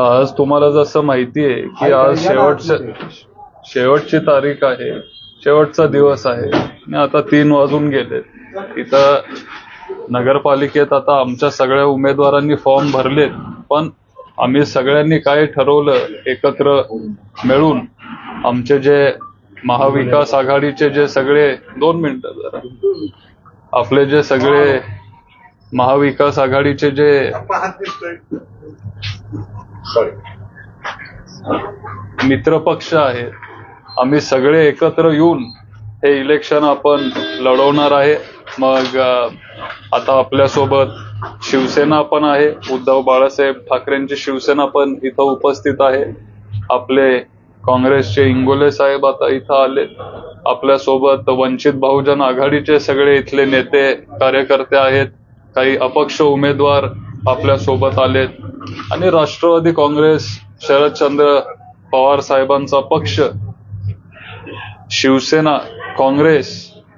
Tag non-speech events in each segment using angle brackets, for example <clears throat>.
आता आज तुम्हाला जसं माहिती आहे की आज शेवटचं शेवटची तारीख आहे शेवटचा दिवस आहे. आणि आता तीन वाजून गेले. इथं नगरपालिकेत आता आमच्या सगळ्या उमेदवारांनी फॉर्म भरलेत. पण आम्ही सगळ्यांनी काय ठरवलं एकत्र मिळून आमचे जे महाविकास आघाडीचे जे सगळे दोन मिनिटं जरा. आपले जे सगळे महाविकास आघाडीचे जे मित्रपक्ष आहे. आम्ही सगळे एकत्र येऊन हे इलेक्शन आपण लढवणार आहे. मग आता आपल्यासोबत शिवसेना पण आहे. उद्धव बाळासाहेब ठाकरेंची शिवसेना पण इथं उपस्थित आहे. आपले काँग्रेसचे इंगोले साहेब आता इथं आले. आपल्यासोबत वंचित बहुजन आघाडीचे सगळे इथले नेते कार्यकर्ते आहेत. काही अपक्ष उमेदवार आपल्यासोबत आलेत. आणि राष्ट्रवादी काँग्रेस शरदचंद्र पवार साहेबांचा पक्ष शिवसेना काँग्रेस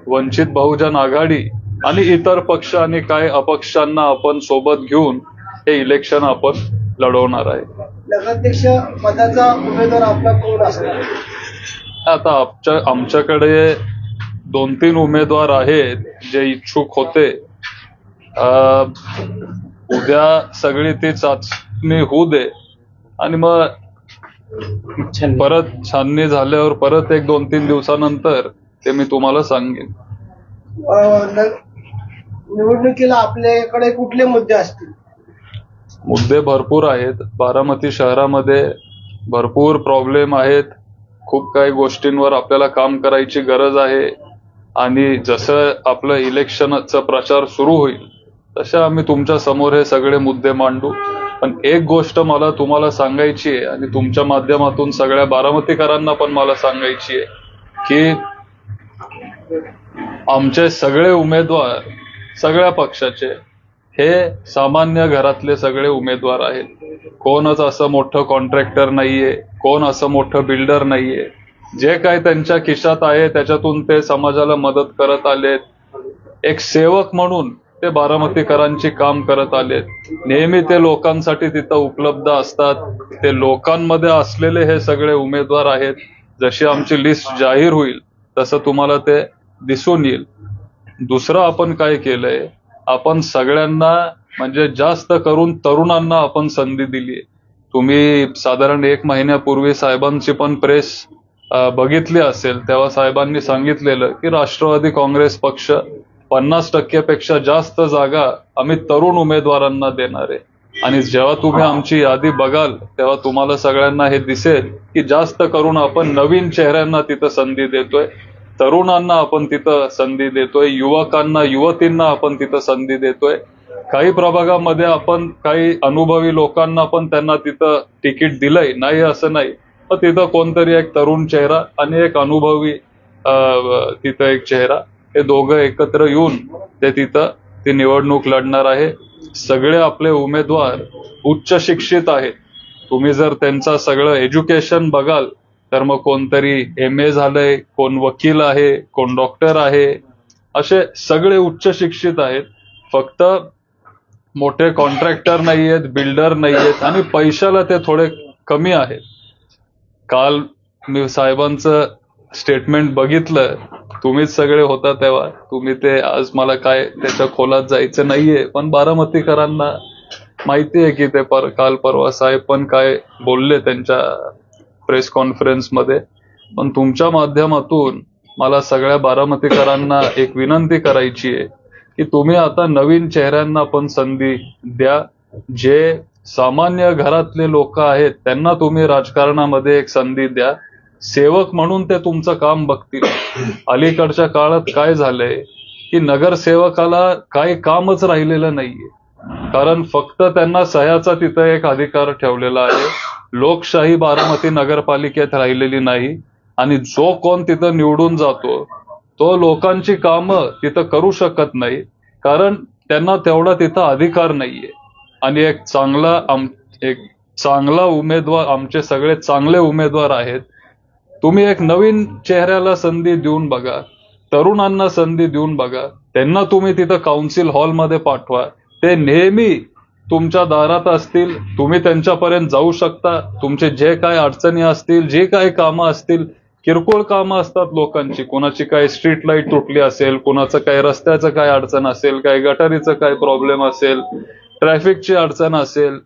वंचित बहुजन आघाडी आणि इतर पक्ष आणि काही अपक्षांना आपण सोबत घेऊन हे इलेक्शन आपण लढवणार आहे. नगराध्यक्ष पदाचा उमेदवार आपला कोण असणार? आता आमच्या आमच्याकडे दोन तीन उमेदवार आहेत जे इच्छुक होते. उद्या सगळी ती चाचणी होऊ दे. आणि मग परत छाननी झाल्यावर परत एक दोन तीन दिवसानंतर ते मी तुम्हाला सांगेन. निवडणुकीला आपल्याकडे कुठले मुद्दे असतील? मुद्दे भरपूर आहेत. बारामती शहरामध्ये भरपूर प्रॉब्लेम आहेत. खूप काही गोष्टींवर आपल्याला काम करायची गरज आहे. आणि जसं आपलं इलेक्शनचा प्रचार सुरू होईल तशा आम्ही तुमच्यासमोर हे सगळे मुद्दे मांडू. पण एक गोष्ट मला तुम्हाला सांगायची आहे आणि तुमच्या माध्यमातून सगळ्या बारामतीकरांना पण मला सांगायची आहे की आमचे सगळे उमेदवार सगळ्या पक्षाचे हे सामान्य घरातले सगळे उमेदवार आहेत. कोणच असं मोठं कॉन्ट्रॅक्टर नाहीये कोण असं मोठं बिल्डर नाहीये. जे काय त्यांच्या खिशात आहे त्याच्यातून ते समाजाला मदत करत आलेत. एक सेवक म्हणून ते बारामतीकरांची काम करत आले नेहमी ते लोकांसाठी तिथं उपलब्ध असतात. ते लोकांमध्ये असलेले हे सगळे उमेदवार आहेत. जशी आमची लिस्ट जाहीर होईल तसं तुम्हाला ते दिसून येईल. दुसरं आपण काय केलंय? आपण सगळ्यांना म्हणजे जास्त करून तरुणांना आपण संधी दिली तुम्ही साधारण एक महिन्यापूर्वी साहेबांची पण प्रेस बघितली असेल. तेव्हा साहेबांनी सांगितलेलं की राष्ट्रवादी काँग्रेस पक्ष पन्नास टक्क्यापेक्षा जास्त जागा आम्ही तरुण उमेदवारांना देणार आहे. आणि जेव्हा तुम्ही आमची यादी बघाल तेव्हा तुम्हाला सगळ्यांना हे दिसेल की जास्त करून आपण नवीन चेहऱ्यांना तिथं संधी देतोय तरुणांना आपण तिथं संधी देतोय युवकांना युवतींना आपण तिथं संधी देतोय. काही प्रभागामध्ये आपण काही अनुभवी लोकांना पण त्यांना तिथं तिकीट दिलंय नाही असं नाही. पण तिथं कोणतरी एक तरुण चेहरा आणि एक अनुभवी तिथं एक चेहरा. हे दोघं एकत्र येऊन ते तिथं ती निवडणूक लढणार आहे. सगळे आपले उमेदवार उच्च शिक्षित आहेत. तुम्ही जर त्यांचा सगळं एज्युकेशन बघाल तर मग कोणतरी एम ए झालंय कोण वकील आहे कोण डॉक्टर आहे असे सगळे उच्च शिक्षित आहेत. फक्त मोठे कॉन्ट्रॅक्टर नाही आहेत बिल्डर नाही आहेत आणि पैशाला ते थोडे कमी आहेत. काल मी साहेबांचं स्टेटमेंट बघितलं तुम्हीच सगळे होता तेव्हा. तुम्ही ते आज मला काय त्याच्या खोलात जायचं नाहीये. पण बारामतीकरांना माहिती आहे की ते पर काल परवा साहेब पण काय बोलले त्यांच्या प्रेस कॉन्फरन्समध्ये. पण तुमच्या माध्यमातून मला सगळ्या बारामतीकरांना एक विनंती करायची आहे की तुम्ही आता नवीन चेहऱ्यांना पण संधी द्या. जे सामान्य घरातले लोक आहेत त्यांना तुम्ही राजकारणामध्ये एक संधी द्या. सेवक म्हणून ते तुमचं काम बघतील. <clears throat> अलीकडच्या काळात काय झालंय की नगरसेवकाला काही कामच राहिलेलं नाहीये. कारण फक्त त्यांना सह्याचा तिथं एक अधिकार ठेवलेला आहे. लोकशाही बारामती नगरपालिकेत राहिलेली नाही. आणि जो कोण तिथं निवडून जातो तो लोकांची कामं तिथं करू शकत नाही. कारण त्यांना तेवढा तिथं अधिकार नाहीये. आणि एक चांगला आम एक चांगला उमेदवार आमचे सगळे चांगले उमेदवार आहेत. तुम्ही एक नवीन चेहऱ्याला संधी देऊन बघा. तरुणांना संधी देऊन बघा. त्यांना तुम्ही तिथं काउन्सिल हॉलमध्ये पाठवा. ते नेहमी तुमच्या दारात असतील. तुम्ही त्यांच्यापर्यंत जाऊ शकता. तुमचे जे काय अडचणी असतील जे काय कामं असतील किरकोळ कामं असतात लोकांची. कोणाची काय स्ट्रीट लाइट तुटली असेल कोणाचं काय रस्त्याचं काय अडचण असेल काय गटारीचं काय प्रॉब्लेम असेल ट्रॅफिकची अडचण असेल.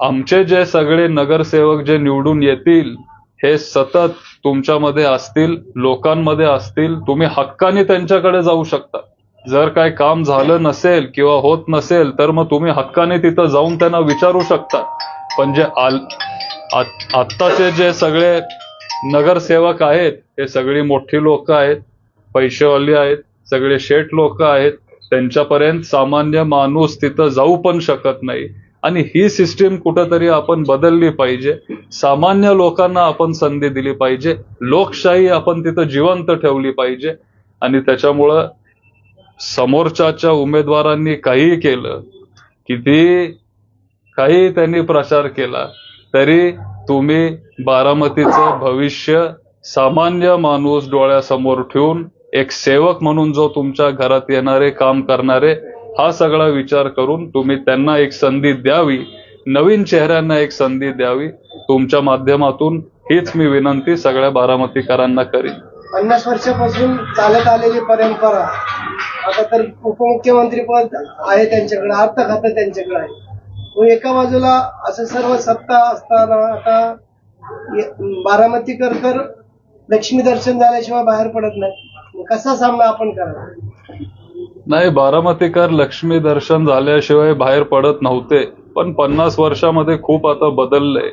आमचे जे सगळे नगरसेवक जे निवडून येतील हे सतत तुमच्यामध्ये असतील लोकांमध्ये असतील तुम्ही हक्काने त्यांच्याकडे जाऊ शकता. जर काय काम झालं नसेल किंवा होत नसेल तर मग तुम्ही हक्काने तिथं जाऊन त्यांना विचारू शकता. पण जे आल आत्ताचे जे सगळे नगरसेवक आहेत हे सगळी मोठी लोक आहेत पैसेवाली आहेत सगळे शेठ लोक आहेत त्यांच्यापर्यंत सामान्य माणूस तिथं जाऊ पण शकत नाही. आणि ही सिस्टीम कुठंतरी आपण बदलली पाहिजे. सामान्य लोकांना आपण संधी दिली पाहिजे. लोकशाही आपण तिथं जिवंत ठेवली पाहिजे. आणि त्याच्यामुळं समोरच्याच्या उमेदवारांनी काहीही केलं किती काही त्यांनी प्रचार केला तरी तुम्ही बारामतीचं भविष्य सामान्य माणूस डोळ्यासमोर ठेवून एक सेवक म्हणून जो तुमच्या घरात येणारे काम करणारे हा सगळा विचार करून तुम्ही त्यांना एक संधी द्यावी नवीन चेहऱ्यांना एक संधी द्यावी तुमच्या माध्यमातून हीच मी विनंती सगळ्या बारामतीकरांना करीन. पन्नास वर्षापासून चालत आलेली परंपरा आता तर उपमुख्यमंत्री पद आहे त्यांच्याकडे अर्थ खातं त्यांच्याकडे आहे. एका बाजूला असं सर्व सत्ता असताना आता बारामतीकर तर लक्ष्मी दर्शन झाल्याशिवाय बाहेर पडत नाही कसा सामना आपण करणार नाही बारामतीकर लक्ष्मी दर्शन झाल्याशिवाय बाहेर पडत नव्हते पण पन्नास वर्षामध्ये खूप आता बदललंय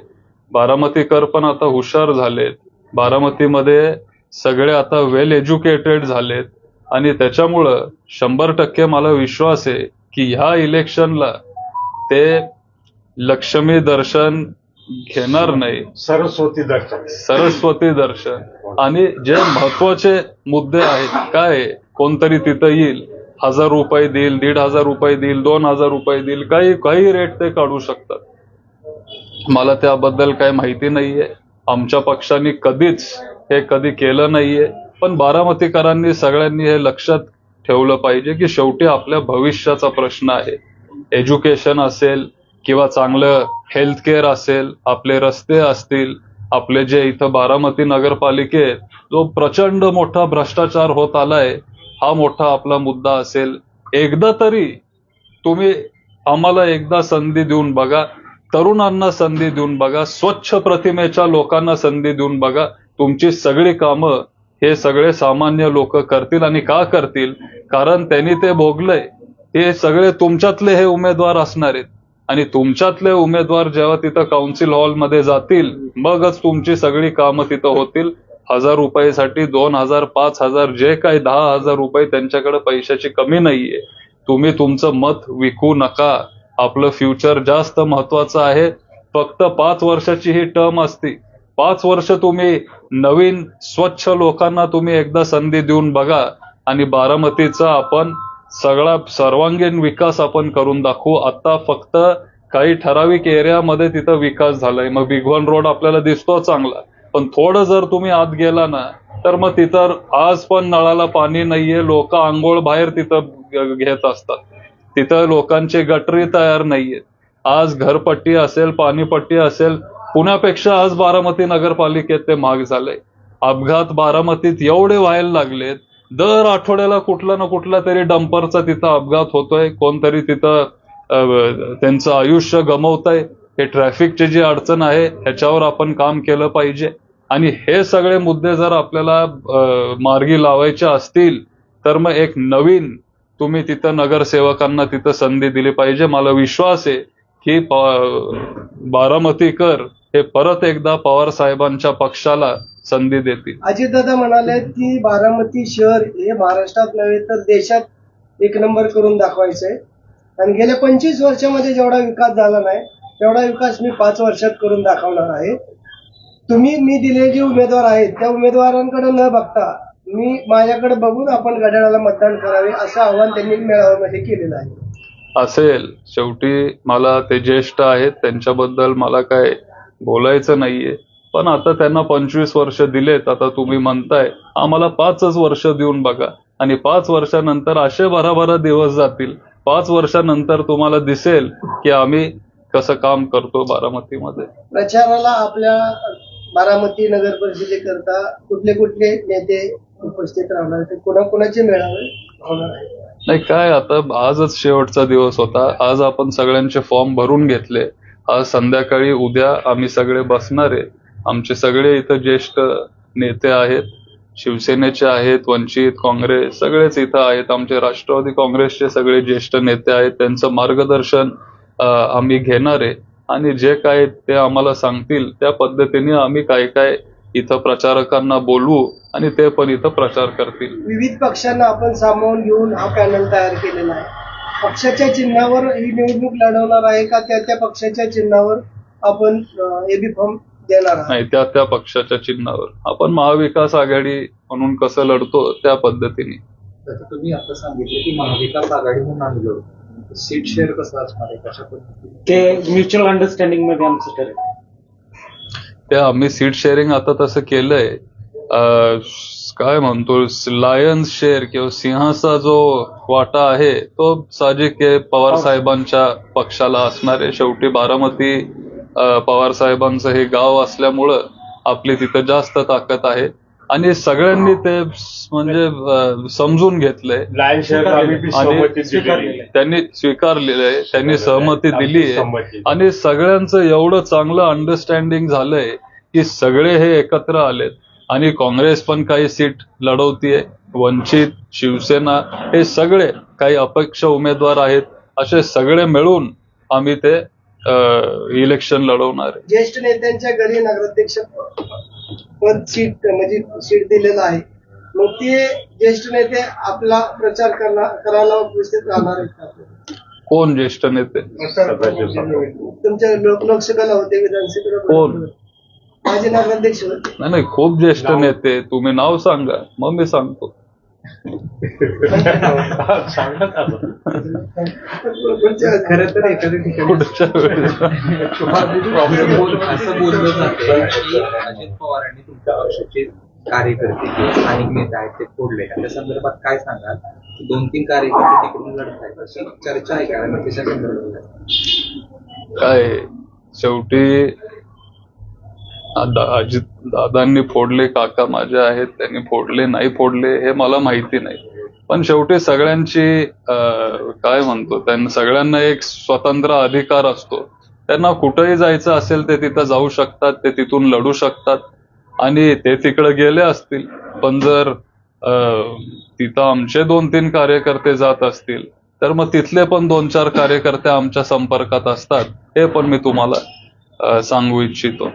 बारामतीकर पण आता हुशार झालेत. बारामतीमध्ये सगळे आता वेल एज्युकेटेड झालेत. आणि त्याच्यामुळं शंभर टक्के मला विश्वास आहे की ह्या इलेक्शनला ते लक्ष्मी दर्शन घेणार नाही. सरस्वती दर्शन. सरस्वती दर्शन. आणि जे महत्त्वाचे मुद्दे आहेत काय? कोणतरी तिथं येईल. हजार रुपये देईल दीड हजार रुपये देईल दोन हजार रुपये देईल काही काही रेट ते काढू शकतात. मला त्याबद्दल काही माहिती नाहीये. आमच्या पक्षाने कधीच हे कधी केलं नाहीये. पण बारामतीकरांनी सगळ्यांनी हे लक्षात ठेवलं पाहिजे की शेवटी आपल्या भविष्याचा प्रश्न आहे. एज्युकेशन असेल किंवा चांगलं हेल्थ केअर असेल आपले रस्ते असतील आपले जे इथं बारामती नगरपालिकेत जो प्रचंड मोठा भ्रष्टाचार होत आलाय हा मोठा आपला मुद्दा असेल. एकदा तरी तुम्ही आम्हाला एकदा संधी देऊन बघा. तरुणांना संधी देऊन बघा. स्वच्छ प्रतिमेच्या लोकांना संधी देऊन बघा. तुमची सगळी कामं हे सगळे सामान्य लोक करतील आणि का करतील? कारण त्यांनी ते भोगलंय. हे सगळे तुमच्यातले हे उमेदवार असणार आहेत. आणि तुमच्यातले उमेदवार जेव्हा तिथं काउन्सिल हॉलमध्ये जातील मगच तुमची सगळी कामं तिथं होतील. हजार रुपयासाठी दोन हजार पाच हजार जे काही दहा हजार रुपये त्यांच्याकडे पैशाची कमी नाहीये. तुम्ही तुमचं मत विकू नका. आपलं फ्युचर जास्त महत्वाचं आहे. फक्त पाच वर्षाची ही टर्म असती. पाच वर्ष तुम्ही नवीन स्वच्छ लोकांना तुम्ही एकदा संधी देऊन बघा आणि बारामतीचा आपण सगळा सर्वांगीण विकास आपण करून दाखवू. आता फक्त काही ठराविक एरियामध्ये तिथं विकास झालाय. मग बिगवन रोड आपल्याला दिसतो चांगला. पण थोडं जर तुम्ही आत गेला ना तर मग तिथं आज पण नळाला पाणी नाहीये लोक आंघोळ बाहेर तिथं घेत असतात. तिथं लोकांची गटरी तयार नाहीयेत आज घरपट्टी असेल पाणीपट्टी असेल पुण्यापेक्षा आज बारामती नगरपालिकेत ते महाग झालंय. अपघात बारामतीत एवढे व्हायला लागलेत दर आठवड्याला कुठला ना कुठला तरी डंपरचा तिथं अपघात होतोय कोणतरी तिथं त्यांचं आयुष्य गमवतंय. हे ट्रॅफिकची जी अडचण आहे ह्याच्यावर आपण काम केलं पाहिजे. आणि हे सगळे मुद्दे जर आपल्याला मार्गी लावायचे असतील तर मग एक नवीन तुम्ही तिथं नगरसेवकांना तिथं संधी दिली पाहिजे. मला विश्वास आहे की बारामतीकर हे परत एकदा पवार साहेबांच्या पक्षाला संधी देतील. अजितदादा म्हणाले की बारामती शहर हे महाराष्ट्रात नव्हे तर देशात एक नंबर करून दाखवायचंय. आणि गेल्या पंचवीस वर्षामध्ये जेवढा विकास झाला नाही तेवढा विकास मी पाच वर्षात करून दाखवणार आहे. तुम्ही मी दिलेले जे उमेदवार आहेत त्या उमेदवारांकडे न बघता मी माझ्याकडे बघून आपण घड्याळाला मतदान करावे असं आवाहन त्यांनी मेळाव्यामध्ये केलेलं आहे. असेल. शेवटी मला ते ज्येष्ठ आहेत त्यांच्याबद्दल मला काय बोलायचं नाहीये. पण आता त्यांना पंचवीस वर्ष दिलेत आता तुम्ही म्हणताय आम्हाला पाचच वर्ष देऊन बघा. आणि पाच वर्षानंतर असे भराभरा दिवस जातील. पाच वर्षानंतर तुम्हाला दिसेल की आम्ही कसं काम करतो बारामतीमध्ये. प्रचाराला आपल्या बारामती नगर परिषदेकरता कुठले कुठले नेते उपस्थित राहणार? ते कोणाकोणाचे मेळावे होणार आहे नाही काय आता आजच शेवटचा दिवस होता. आज आपण सगळ्यांचे फॉर्म भरून घेतले. आज संध्याकाळी उद्या आम्ही सगळे बसणार आहे. आमचे सगळे इथं ज्येष्ठ नेते आहेत. शिवसेनेचे आहेत वंचित काँग्रेस सगळेच इथं आहेत. आमचे राष्ट्रवादी काँग्रेसचे सगळे ज्येष्ठ नेते आहेत. त्यांचं मार्गदर्शन आम्ही घेणार आहे. आणि जे काय ते आम्हाला सांगतील त्या पद्धतीने आम्ही काय काय इथं प्रचारकांना बोलवू आणि ते पण इथं प्रचार करतील. विविध पक्षांना आपण सामावून घेऊन हा पॅनल तयार केलेला आहे. पक्षाच्या चिन्हावर ही निवडणूक लढवणार आहे का? त्या त्या पक्षाच्या चिन्हावर आपण एबी फॉर्म देणार नाही त्या त्या पक्षाच्या चिन्हावर. आपण महाविकास आघाडी म्हणून कसं लढतो त्या पद्धतीने. तुम्ही आता सांगितलं की महाविकास आघाडी म्हणून आम्ही लढतो. सीट शेअर कसं असणार आहे? कशा पद्धतीने? ते म्युच्युअल अंडरस्टँडिंगमध्ये आमचं ठरेल ते आम्ही सीट शेअरिंग आता तसं केलंय. अं, काय म्हणतो लायन्स शेअर किंवा सिंहाचा जो वाटा आहे तो साहजिक आहे पवार साहेबांच्या पक्षाला असणार आहे. शेवटी बारामती अं, पवार साहेबांचं हे गाव असल्यामुळं आपली तिथं जास्त ताकद आहे. आणि सगळ्यांनी ते म्हणजे अं, समजून घेतलंय आणि. त्यांनी स्वीकारलेलं आहे. त्यांनी सहमती दिली आहे. आणि सगळ्यांचं एवढं चांगलं अंडरस्टँडिंग झालंय की सगळे हे एकत्र आलेत. आणि काँग्रेस पण काही सीट लढवतीये. वंचित शिवसेना हे सगळे काही अपक्ष उमेदवार आहेत. असे सगळे मिळून आम्ही ते इलेक्शन लढवणार आहे. ज्येष्ठ नेत्यांच्या घरी नगराध्यक्ष पद सीट म्हणजे सीट दिलेलं आहे मग ते ज्येष्ठ नेते आपला प्रचार करणार करायला उपस्थित राहणार आहेत? कोण ज्येष्ठ नेते तुमच्या लोक लोकसभेला होते विधानसभेला कोण? होते. माझे नगराध्यक्ष होते नाही नाही खूप ज्येष्ठ नेते तुम्ही नाव सांगा मग मी सांगतो खर तर एखाद्या ठिकाणी असं बोललं की अजित पवारांनी तुमच्या पक्षाचे कार्यकर्ते स्थानिक नेते आहेत ते फोडले त्या संदर्भात काय सांगाल दोन तीन कार्यकर्ते तिकडून लढत आहेत अशी चर्चा आहे का त्याच्या संदर्भात काय शेवटी अजित दादांनी फोडले काका माझे आहेत त्यांनी फोडले नाही फोडले हे मला माहिती नाही. पण शेवटी सगळ्यांची काय म्हणतो त्यांना सगळ्यांना एक स्वतंत्र अधिकार असतो. त्यांना कुठेही जायचं असेल ते तिथं जाऊ शकतात ते तिथून लढू शकतात. आणि ते तिकडे गेले असतील पण जर तिथं आमचे दोन तीन कार्यकर्ते जात असतील तर मग तिथले पण दोन चार कार्यकर्ते आमच्या संपर्कात असतात हे पण मी तुम्हाला सांगू इच्छितो.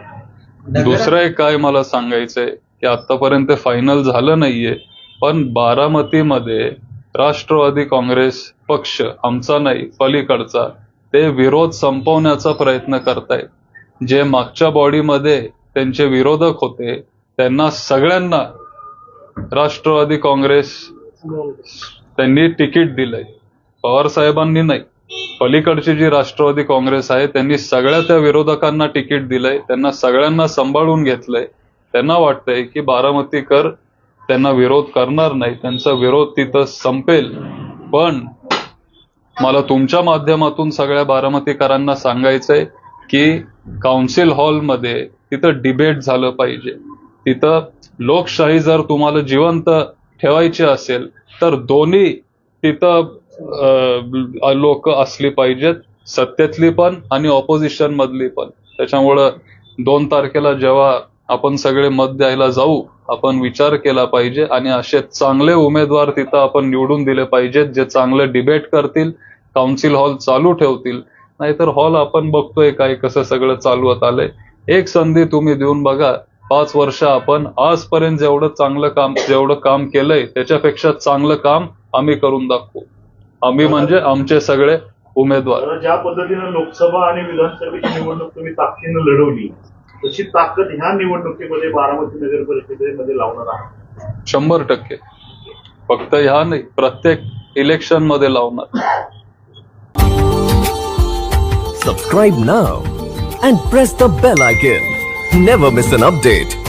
दुसरं एक काय मला सांगायचंय की आतापर्यंत फायनल झालं नाहीये पण बारामतीमध्ये राष्ट्रवादी काँग्रेस पक्ष आमचा नाही पलीकडचा ते विरोध संपवण्याचा प्रयत्न करतायत. जे मागच्या बॉडीमध्ये त्यांचे विरोधक होते त्यांना सगळ्यांना राष्ट्रवादी काँग्रेस त्यांनी तिकीट दिलंय. पवार साहेबांनी नाही. पलीकडची जी राष्ट्रवादी काँग्रेस आहे त्यांनी सगळ्या त्या विरोधकांना तिकीट दिलंय त्यांना सगळ्यांना सांभाळून घेतलंय. त्यांना वाटतंय की बारामतीकर त्यांना विरोध करणार नाही त्यांचा विरोध तिथं संपेल. पण मला तुमच्या माध्यमातून सगळ्या बारामतीकरांना सांगायचंय की काउन्सिल हॉलमध्ये तिथं डिबेट झालं पाहिजे. तिथं लोकशाही जर तुम्हाला जिवंत ठेवायची असेल तर दोन्ही तिथं लोक असली पाहिजेत सत्तेतली पण आणि ऑपोजिशन मधली पण. त्याच्यामुळं दोन तारखेला जेव्हा आपण सगळे मत द्यायला जाऊ आपण विचार केला पाहिजे आणि असे चांगले उमेदवार तिथं आपण निवडून दिले पाहिजेत जे चांगले डिबेट करतील काउन्सिल हॉल चालू ठेवतील. नाहीतर हॉल आपण बघतोय काय कसं सगळं चालवत आलंय. एक संधी तुम्ही देऊन बघा पाच वर्ष आपण आजपर्यंत जेवढं चांगलं काम जेवढं काम केलंय त्याच्यापेक्षा चांगलं काम आम्ही करून दाखवू. आम्ही म्हणजे आमचे सगळे उमेदवार ज्या पद्धतीनं लोकसभा आणि विधानसभेची निवडणूक तुम्ही ताकदीनं लढवली तशी ताकद ह्या निवडणुकीमध्ये बारामती नगर परिषदेमध्ये लावणार आहात शंभर टक्के फक्त ह्या नाही प्रत्येक इलेक्शनमध्ये लावणार Subscribe now and press the bell icon. Never miss an update.